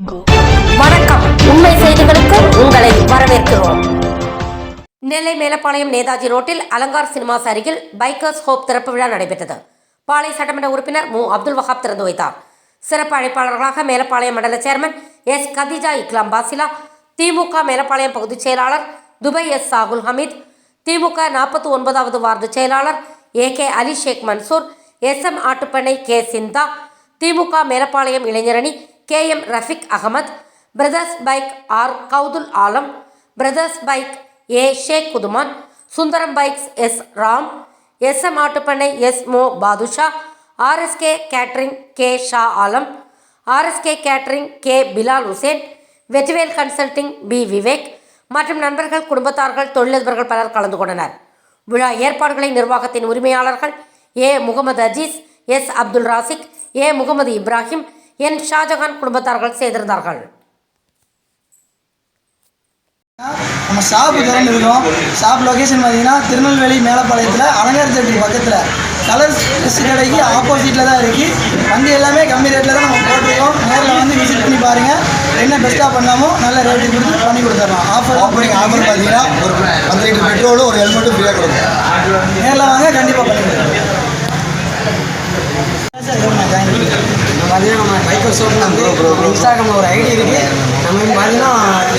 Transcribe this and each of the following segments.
வணக்கம். உண்மை செய்திகளுக்கு உங்களை வரவேற்கிறோம். நெல்லை மேலப்பாளையம் நேதாஜி ரோட்டில் அலங்கார் சினிமாஸ் அருகில் பைக்கர்ஸ் ஹோப் திறப்பு விழா நடைபெற்றது. பாளை சட்டமன்ற உறுப்பினர் மு. அப்துல் வஹாப் திறந்து வைத்தார். சிறப்பு அழைப்பாளர்களாக மேலப்பாளையம் மண்டல சேர்மன் எஸ். கதிஜா இக்லாம் பாசிலா திமுக மேலப்பாளையம் பகுதிச் செயலாளர் துபை எஸ். சாகுல் ஹமீத் திமுக நாற்பத்தி ஒன்பதாவது வார்டு செயலாளர் A. K. Ali Sheikh Mansoor S. M. ஆட்டுப்பண்ணை K. சிந்தா திமுக மேலப்பாளையம் இளைஞரணி K M Rafiq Ahmed brothers bike R Gousul Alam brothers bike A Sheikh Kuthuman Sundaram bikes S Ram S M ஆட்டுப்பண்ணை S Mo Badusha RSK catering K Sha Alam RSK catering K Bilal Hussain Vetrivel consulting P Vivek மற்றும் நண்பர்கள் குடும்பத்தார்கள் தொழிலதிபர்கள் பலர் கலந்து கொண்டனர். விழா ஏற்பாடுகளை நிர்வாகத்தின் உரிமையாளர்கள் A Mohammed Aziz S Abdul Rasik A Mohammed Ibrahim N Shahjahan குடும்பத்தார்கள் செய்திருந்தார்கள். நம்ம ஷாப்பு திறந்து இருக்கோம். ஷாப் லொக்கேஷன் பார்த்தீங்கன்னா திருநெல்வேலி மேலப்பாளையத்தில் அலங்கார தேட்டருக்கு பக்கத்தில். கலர் ட்ரெஸ் கடைக்கு ஆப்போசிட்டில் தான் இருக்குது வண்டி எல்லாமே கம்மி ரேட்டில் தான் நம்ம போட்டிருக்கோம். நேரில் வந்து விசிட் பண்ணி பாருங்கள் என்ன பெஸ்ட்டாக பண்ணாமோ நல்ல ரேட்டு கொடுத்து பண்ணி கொடுத்துடலாம். ஆஃபர் ஓப்பனிங் ஆஃபர் பார்த்தீங்கன்னா ஒரு பத்து லிட்டர் பெட்ரோலும் ஒரு ஹெல்மெட்டும் ஃப்ரீயாக கொடுக்கும் நேரில் வாங்க கண்டிப்பாக பண்ணி கொடுத்துருவோம் பார்த்தீங்கன்னா நம்ம பைக்கர் ஷோப் வந்து இன்ஸ்டாகிராமில் ஒரு ஐடி இருக்குது நம்ம பார்த்தீங்கன்னா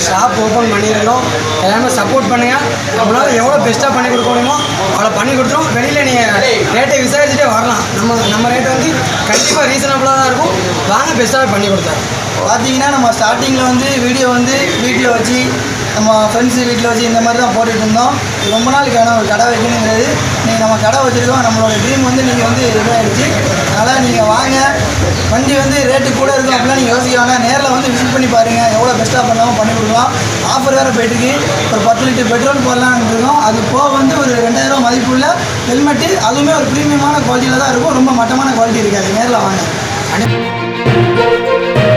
ஷாப் ஓப்பன் பண்ணியிருந்தோம் எல்லாமே சப்போர்ட் பண்ணுங்கள் நம்மளால் எவ்வளோ பெஸ்ட்டாக பண்ணி கொடுக்க முடியுமோ அவ்வளோ பண்ணி கொடுத்துரும். வெளியில் நீங்கள் ரேட்டை விசாரிச்சுட்டே வரலாம். நம்ம நம்ம ரேட்டை வந்து கண்டிப்பாக ரீசனபுளாக தான் இருக்கும். வாங்க பெஸ்ட்டாக பண்ணி கொடுத்தாரு பார்த்தீங்கன்னா நம்ம ஸ்டார்டிங்கில் வந்து வீடியோ வந்து வீட்டில் வச்சு நம்ம ஃப்ரெண்ட்ஸு வீட்டில் வச்சு இந்த மாதிரி தான் போட்டுட்டு இருந்தோம். ரொம்ப நாள் கனவு ஒரு கடை வைக்கணுங்கிறது. நீங்கள் நம்ம கடை வச்சுருக்கோம் நம்மளோட ட்ரீம் வந்து நீங்கள் வந்து இதாகிடுச்சு அதனால் நீங்கள் வாங்க. வண்டி வந்து ரேட்டு கூட இருக்கும் அப்படிலாம் நீங்கள் யோசிக்க வேணாம். நேரில் வந்து விசிட் பண்ணி பாருங்கள் எவ்வளோ பெஸ்ட்டாக பண்ணலாம் பண்ணி கொடுக்கலாம். ஆஃபர் வேறு போயிட்டுருக்கு. ஒரு பத்து லிட்டர் பெட்ரோல் போடலான்னு இருக்கோம். அது போக வந்து ஒரு ரெண்டாயிரம் மதிப்புள்ள ஹெல்மெட்டு அதுவுமே ஒரு ப்ரீமியமான குவாலிட்டியில் தான் இருக்கும். ரொம்ப மட்டமான குவாலிட்டி இருக்காது. நேரில் வாங்க. அனுப்பி